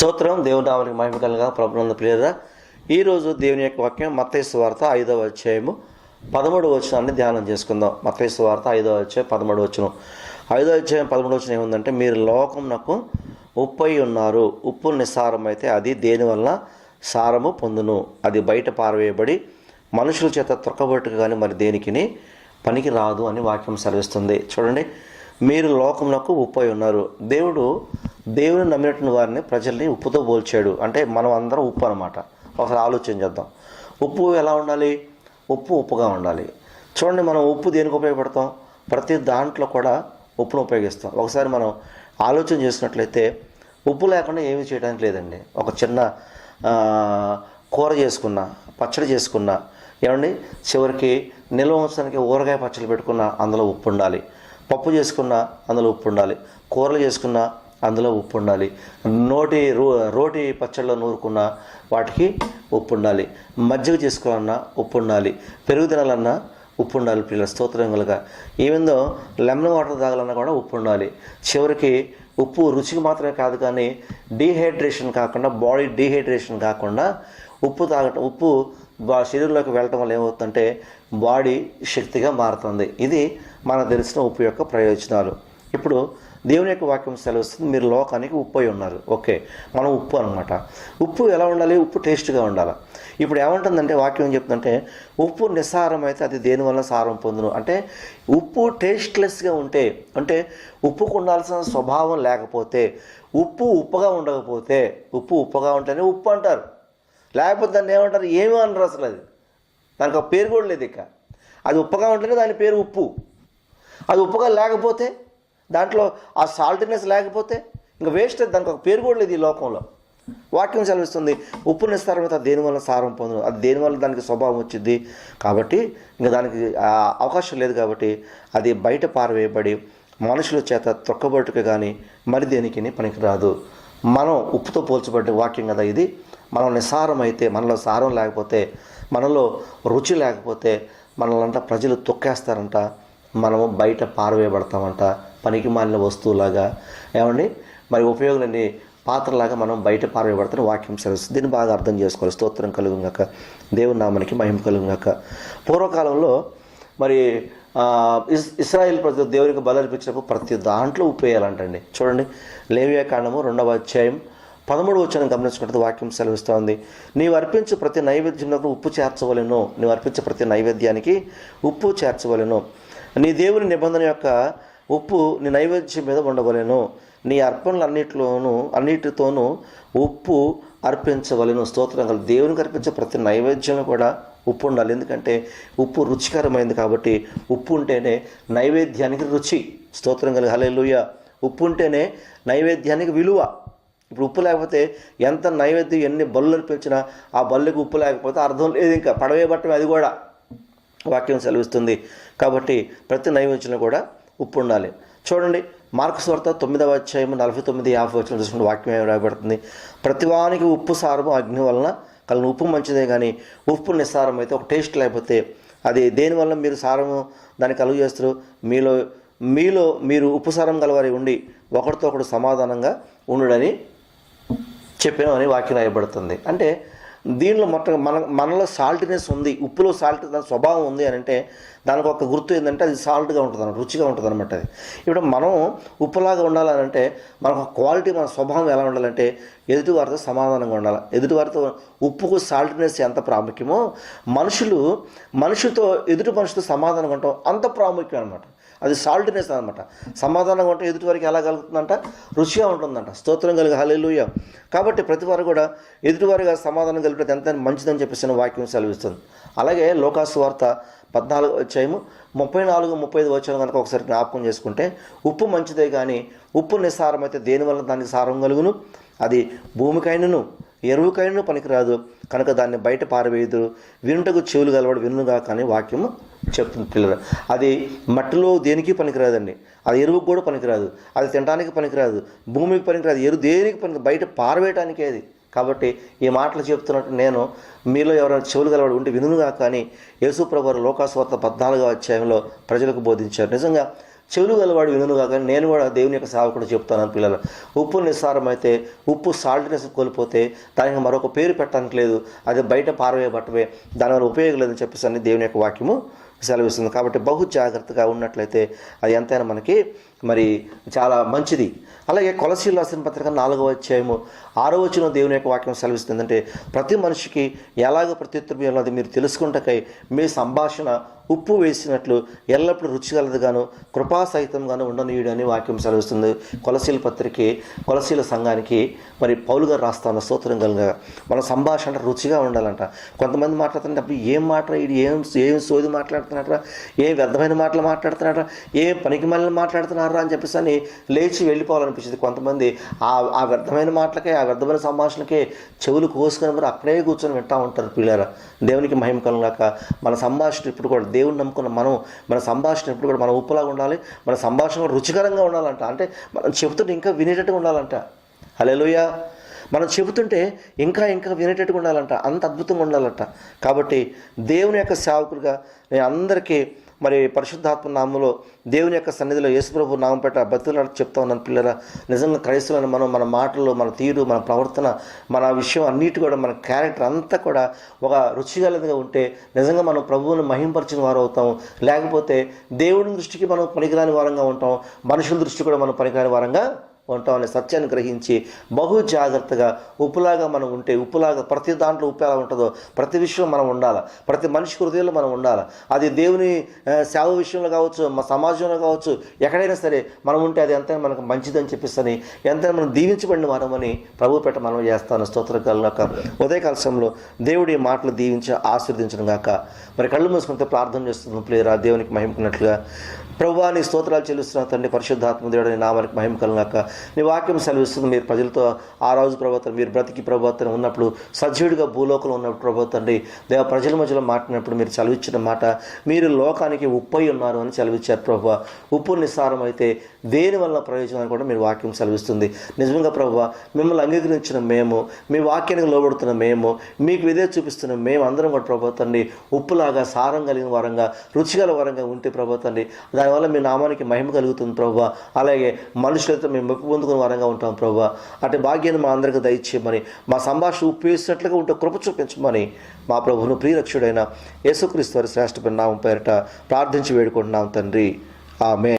స్తోత్రం. దేవుని నామానికి మహిమ కలగా ప్రభునందు ప్రియరా ఈరోజు దేవుని యొక్క వాక్యం మత్తైసు వార్త ఐదవ అధ్యాయము పదమూడు వచనాన్ని ధ్యానం చేసుకుందాం. మత్తైసు వార్త ఐదవ అధ్యాయం పదమూడు వచనం. ఐదవ అధ్యాయం పదమూడు వచనం ఏముందంటే మీరు లోకం నాకు ఉప్పై ఉన్నారు. ఉప్పు నిస్సారం అయితే అది దేనివల్ల సారము పొందును? అది బయట పారవేయబడి మనుషుల చేత త్రొక్కబట్టుకు కానీ మరి దేనికిని పనికి రాదు అని వాక్యం సెలవిస్తుంది. చూడండి మీరు లోకమునకు ఉప్పై ఉన్నారు. దేవుడు దేవుని నమ్మినటువంటి వారిని ప్రజల్ని ఉప్పుతో పోల్చాడు. అంటే మనం అందరం ఉప్పు అనమాట ఒకసారి ఆలోచన చేద్దాం. ఉప్పు ఎలా ఉండాలి? ఉప్పు ఉప్పుగా ఉండాలి. చూడండి మనం ఉప్పు దేనికి ఉపయోగపడతాం? ప్రతి దాంట్లో కూడా ఉప్పును ఉపయోగిస్తాం. ఒకసారి మనం ఆలోచన చేసినట్లయితే ఉప్పు లేకుండా ఏమీ చేయడానికి లేదండి. ఒక చిన్న కూర చేసుకున్నా పచ్చడి చేసుకున్నా ఏమండి? చివరికి నిల్వ ఉంచడానికి ఊరగాయ పచ్చడి పెట్టుకున్నా అందులో ఉప్పు ఉండాలి. పప్పు చేసుకున్నా అందులో ఉప్పు ఉండాలి. కూరలు చేసుకున్నా అందులో ఉప్పు ఉండాలి. నోటి రో రోటి పచ్చళ్ళలో నూరుకున్న వాటికి ఉప్పు ఉండాలి. మజ్జిగ చేసుకోవాలన్నా ఉప్పు ఉండాలి. పెరుగు తినాలన్నా ఉప్పు ఉండాలి పిల్లల స్తోత్రంగులుగా ఏమిందో లెమన్ వాటర్ తాగాలన్నా కూడా ఉప్పు ఉండాలి. చివరికి ఉప్పు రుచికి మాత్రమే కాదు కానీ డీహైడ్రేషన్ కాకుండా బాడీ డీహైడ్రేషన్ కాకుండా ఉప్పు తాగటం ఉప్పు బా శరీరంలోకి వెళ్ళటం వల్ల ఏమవుతుందంటే బాడీ శక్తిగా మారుతుంది. ఇది మనకు తెలిసిన ఉప్పు యొక్క ప్రయోజనాలు. ఇప్పుడు దేవుని యొక్క వాక్యం సెలవుస్తుంది మీరు లోకానికి ఉప్పు అయి ఉన్నారు. ఓకే మనం ఉప్పు అనమాట ఉప్పు ఎలా ఉండాలి? ఉప్పు టేస్ట్గా ఉండాలి. ఇప్పుడు ఏమంటుందంటే వాక్యం ఏం చెప్తుందంటే ఉప్పు నిస్సారం అయితే అది దేనివల్ల సారం పొందును? అంటే ఉప్పు టేస్ట్లెస్గా ఉంటే అంటే ఉప్పుకు ఉండాల్సిన స్వభావం లేకపోతే ఉప్పు ఉప్పుగా ఉండకపోతే ఉప్పు ఉప్పుగా ఉంటేనే ఉప్పు అంటారు. లేకపోతే దాన్ని ఏమంటారు? ఏమీ అనరు అసలు అది. దానికి ఒక పేరు కూడా లేదు ఇక. అది ఉప్పుగా ఉంటేనే దాని పేరు ఉప్పు. అది ఉప్పుగా లేకపోతే దాంట్లో ఆ సాల్ట్నెస్ లేకపోతే ఇంకా వేస్ట్ దానికి ఒక పేరు కూడా లేదు ఈ లోకంలో. వాక్యం సెలవిస్తుంది ఉప్పు నిస్తారం దేని దేనివల్ల సారం పొందును? అది దేనివల్ల దానికి స్వభావం వచ్చింది? కాబట్టి ఇంకా దానికి అవకాశం లేదు కాబట్టి అది బయట పారవేయబడి మనుషుల చేత తొక్కబట్టుకు కానీ మరి దేనికి పనికిరాదు. మనం ఉప్పుతో పోల్చబడ్డ వాక్యం కదా ఇది. మనం నిస్సారం అయితే మనలో సారం లేకపోతే మనలో రుచి లేకపోతే మనలంతా ప్రజలు తొక్కేస్తారంట. మనము బయట పారవేయబడతామంట పనికి మాలిన వస్తువులాగా. ఏమండి? మరి ఉపయోగం లేని పాత్రలాగా మనం బయట పారవేయబడతాను వాక్యం సెలవుస్తుంది. దీన్ని బాగా అర్థం చేసుకోవాలి. స్తోత్రం కలుగుగాక దేవుని నామానికి మహిమ కలుగుగాక పూర్వకాలంలో మరి ఇస్ ఇస్రాయిల్ ప్రజలు దేవునికి బలర్పించినప్పుడు ప్రతి దాంట్లో ఉప్పు వేయాలంటండి. చూడండి. లేవియా కాండము రెండవ అధ్యాయం పదమూడు వచ్చాను గమనించుకుంటే వాక్యం సెలవిస్తోంది. నీవు అర్పించు ప్రతి నైవేద్యంలో ఉప్పు చేర్చవలెను. నీవు అర్పించే ప్రతి నైవేద్యానికి ఉప్పు చేర్చవలెను. నీ దేవుని నిబంధన యొక్క ఉప్పు నీ నైవేద్యం మీద ఉండవలెను. నీ అర్పణలు అన్నిటిలోనూ అన్నిటితోనూ ఉప్పు అర్పించవలెను. స్తోత్రం కల దేవునికి అర్పించే ప్రతి నైవేద్యం కూడా ఉప్పు ఉండాలి. ఎందుకంటే ఉప్పు రుచికరమైంది కాబట్టి ఉప్పు ఉంటేనే నైవేద్యానికి రుచి. స్తోత్రం కలిగి హల్లెలూయా. ఉప్పు ఉంటేనే నైవేద్యానికి విలువ. ఇప్పుడు ఉప్పు లేకపోతే ఎంత నైవేద్యం ఎన్ని బళ్ళు అర్పించినా ఆ బల్లుకి ఉప్పు లేకపోతే అర్థం లేదు ఇంకా. పడవే పట్టమే అది కూడా. వాక్యం సెలవిస్తుంది. కాబట్టి ప్రతి నైవేద్యంలో కూడా ఉప్పు ఉండాలి. చూడండి మార్క్స్ వార్త తొమ్మిదవ అధ్యాయం నలభై తొమ్మిది యాభై వచ్చిన చూసుకుంటే వాక్యం ఏమి రాయబడుతుంది? ప్రతివానికి ఉప్పు సారము అగ్ని వలన కలిగిన ఉప్పు మంచిదే కానీ ఉప్పు నిస్సారం అయితే ఒక టేస్ట్ లేకపోతే అది దేనివల్ల మీరు సారము దాన్ని కలుగు చేస్తారు? మీలో మీలో మీరు ఉప్పు సారం గలవారి ఉండి ఒకరితో ఒకడు సమాధానంగా ఉండుడని చెప్పాను అని వాక్యం రాయబడుతుంది. అంటే దీనిలో మొత్తం మన మనలో సాల్ట్నెస్ ఉంది ఉప్పులో సాల్ట్ దాని స్వభావం ఉంది అని అంటే దానికి ఒక గుర్తు ఏంటంటే అది సాల్ట్గా ఉంటుంది అన్నమాట రుచిగా ఉంటుంది అనమాట అది. ఇప్పుడు మనం ఉప్పులాగా ఉండాలంటే మనకు క్వాలిటీ మన స్వభావం ఎలా ఉండాలంటే ఎదుటివారితో సమాధానంగా ఉండాలి. ఎదుటివారితో ఉప్పుకు సాల్ట్నెస్ ఎంత ప్రాముఖ్యమో మనుషులు మనుషులతో ఎదుటి మనుషులతో సమాధానంగా ఉండటం అంత ప్రాముఖ్యం అనమాట అది సాల్ట్నెస్ అనమాట సమాధానంగా ఉంటే ఎదుటివారికి ఎలా కలుగుతుందంట? రుచిగా ఉంటుందంట. స్తోత్రం కలిగి హల్లెలూయ. కాబట్టి ప్రతి వారు కూడా ఎదుటివారిగా సమాధానం కలిపితే ఎంత మంచిదని చెప్పేసి వాక్యం సెలవిస్తుంది. అలాగే లోకాసు వార్త పద్నాలుగు వచ్చాము ముప్పై నాలుగు ముప్పై ఐదు వచ్చాయి కనుక ఒకసారి జ్ఞాపకం చేసుకుంటే ఉప్పు మంచిదే కానీ ఉప్పు నిస్సారమైతే అయితే దేనివల్ల దానికి సారం కలుగును? అది భూమికైనను ఎరువుకైనా పనికిరాదు. కనుక దాన్ని బయట పారవేయదు వినుటకు చెవులు గలవాడు వినుగా కానీ వాక్యము చెప్తుంది పిల్లలు. అది మట్టిలో దేనికి పనికిరాదండి? అది ఎరువుకు కూడా పనికిరాదు. అది తినడానికి పనికిరాదు. భూమికి పనికిరాదు. ఎరువు దేనికి పనికి బయట పారవేయటానికే అది. కాబట్టి ఈ మాటలు చెప్తున్నట్టు నేను మీలో ఎవరైనా చెవులు గలవాడు ఉంటే వినుగా కానీ యేసుప్రభు లోకాస్వత పద్నాలుగో అధ్యాయంలో ప్రజలకు బోధించారు. నిజంగా చెవులు గలవాడు వినుగా కానీ నేను కూడా దేవుని యొక్క సేవకుడు చెప్తాను పిల్లలు. ఉప్పు నిస్సారం అయితే ఉప్పు సాల్ట్నెస్ కోల్పోతే దానికి మరొక పేరు పెట్టడానికి లేదు. అది బయట పారవేయబట్టవే. దానివల్ల ఉపయోగం లేదని చెప్పేసి అని దేవుని యొక్క వాక్యము సెలవిస్తుంది. కాబట్టి బహు జాగ్రత్తగా ఉన్నట్లయితే అది ఎంతైనా మనకి మరి చాలా మంచిది. అలాగే కొలసీలు రాసిన పత్రిక నాలుగవ అధ్యాయము ఆరో వచ్చిన దేవుని యొక్క వాక్యం సెలవిస్తుందంటే ప్రతి మనిషికి ఎలాగ ప్రత్యుత్తరం మీరు తెలుసుకుంటకై మీ సంభాషణ ఉప్పు వేసినట్లు ఎల్లప్పుడూ రుచిగలదుగాను కృపాసహితంగాను ఉండనీయుడు అని వాక్యం సెలవిస్తుంది. కొలసీల పత్రిక కొలసీల సంఘానికి మరి పౌలుగారు రాస్తాను స్తోత్రం కలుగా మన సంభాషణ రుచిగా ఉండాలంట. కొంతమంది మాట్లాడుతుంటే అప్పుడు ఏం మాట ఏం ఏం సోది మాట్లాడుతున్నారా ఏ వ్యర్థమైన మాటలు మాట్లాడుతున్నారా ఏ పనికి మళ్ళీ మాట్లాడుతున్నారా అని చెప్పేసి అని లేచి వెళ్ళిపోవాలనిపించింది కొంతమంది. ఆ ఆ వ్యర్థమైన మాటలకే ఆ వ్యర్థమైన సంభాషణకే చెవులు కోసుకొని మరి అక్కడే కూర్చొని వింటా ఉంటారు పిల్లల. దేవునికి మహిమ కలుగాక మన సంభాషణ ఇప్పుడు కూడా దేవుని నమ్ముకున్న మనం మన సంభాషణ ఇప్పుడు కూడా మన ఉప్పులాగా ఉండాలి. మన సంభాషణ కూడా రుచికరంగా ఉండాలంట. అంటే మనం చెబుతుంటే ఇంకా వినేటట్టుగా ఉండాలంట. హలోయ మనం చెబుతుంటే ఇంకా ఇంకా వినేటట్టుగా ఉండాలంట అంత అద్భుతంగా ఉండాలంట. కాబట్టి దేవుని యొక్క సేవకులుగా నేను అందరికీ మరి పరిశుద్ధాత్మ నామంలో దేవుని యొక్క సన్నిధిలో యేసుప్రభు నామం పెట్ట బతులు చెప్తా ఉన్నాను పిల్లల నిజంగా క్రైస్తవులను మనం మన మాటలు మన తీరు మన ప్రవర్తన మన విషయం అన్నిటి కూడా మన క్యారెక్టర్ అంతా కూడా ఒక రుచిగలదిగా ఉంటే నిజంగా మనం ప్రభువుని మహింపరిచిన వారు అవుతాం లేకపోతే దేవుని దృష్టికి మనం పనికిరాని వారంగా ఉంటాం మనుషుల దృష్టి కూడా మనం పనికిరాని వారంగా ఉంటాం అనే సత్యాన్ని గ్రహించి బహు జాగ్రత్తగా ఉప్పులాగా మనం ఉంటే ఉప్పులాగా ప్రతి దాంట్లో ఉప్పు ఎలా ఉంటుందో ప్రతి విషయం మనం ఉండాలి? ప్రతి మనిషి హృదయంలో మనం ఉండాలి? అది దేవుని సేవ విషయంలో కావచ్చు మా సమాజంలో కావచ్చు ఎక్కడైనా సరే మనం ఉంటే అది ఎంత మనకు మంచిదని చెప్పిస్తని ఎంతైనా మనం దీవించబడిన వారమని ప్రభు పెట్ట మనం చేస్తాను. స్తోత్రకాలక ఉదయకాల సమయంలో దేవుడి మాటలు దీవించి ఆశీర్దించడం గాక మరి కళ్ళు మూసుకుంటే ప్రార్థన చేస్తున్నాం ప్లేరా దేవునికి మహిమకున్నట్లుగా ప్రభువా నీ స్తోత్రాలు చెల్లిస్తున్నా తండ్రి పరిశుద్ధాత్మదేవుడు నీ నామానికి మహిమ కలగాక. నీ వాక్యం సెలవిస్తుంది. మీరు ప్రజలతో ఆ రోజు ప్రభుత్వం మీరు బ్రతికి ప్రభుత్వం ఉన్నప్పుడు సజీవుడిగా భూలోకంలో ఉన్నప్పుడు ప్రభుత్వం దేవ ప్రజల మధ్యలో మాట్లాడినప్పుడు మీరు చదివించిన మాట మీరు లోకానికి ఉప్పై ఉన్నారు అని చదివించారు ప్రభు. ఉప్పు నిస్సారం అయితే దేని వల్ల ప్రయోజనాన్ని కూడా మీరు వాక్యం సెలవిస్తుంది. నిజంగా ప్రభు మిమ్మల్ని అంగీకరించిన మేము మీ వాక్యానికి లోబడుతున్న మేము మీకు విధే చూపిస్తున్న మేము అందరం కూడా ప్రభుత్వండి ఉప్పులాగా సారం కలిగిన వరంగా రుచిగల వరంగా ఉంటే ప్రభుత్వండి దానివల్ల మీ నామానికి మహిమ కలుగుతుంది ప్రభు. అలాగే మనుషులతో మేము మెప్పు పొందుకుని వారంగా ఉంటాం ప్రభు. అటు భాగ్యాన్ని మా అందరికీ దయచేయమని మా సంభాషణ ఉప్పు వేసినట్లుగా ఉంటే కృప చూపించమని మా ప్రభువును ప్రియరక్షుడైన యేసుక్రీస్తు వారి శ్రేష్ఠ నామం పేరిట ప్రార్థించి వేడుకుంటున్నాం తండ్రి. ఆమె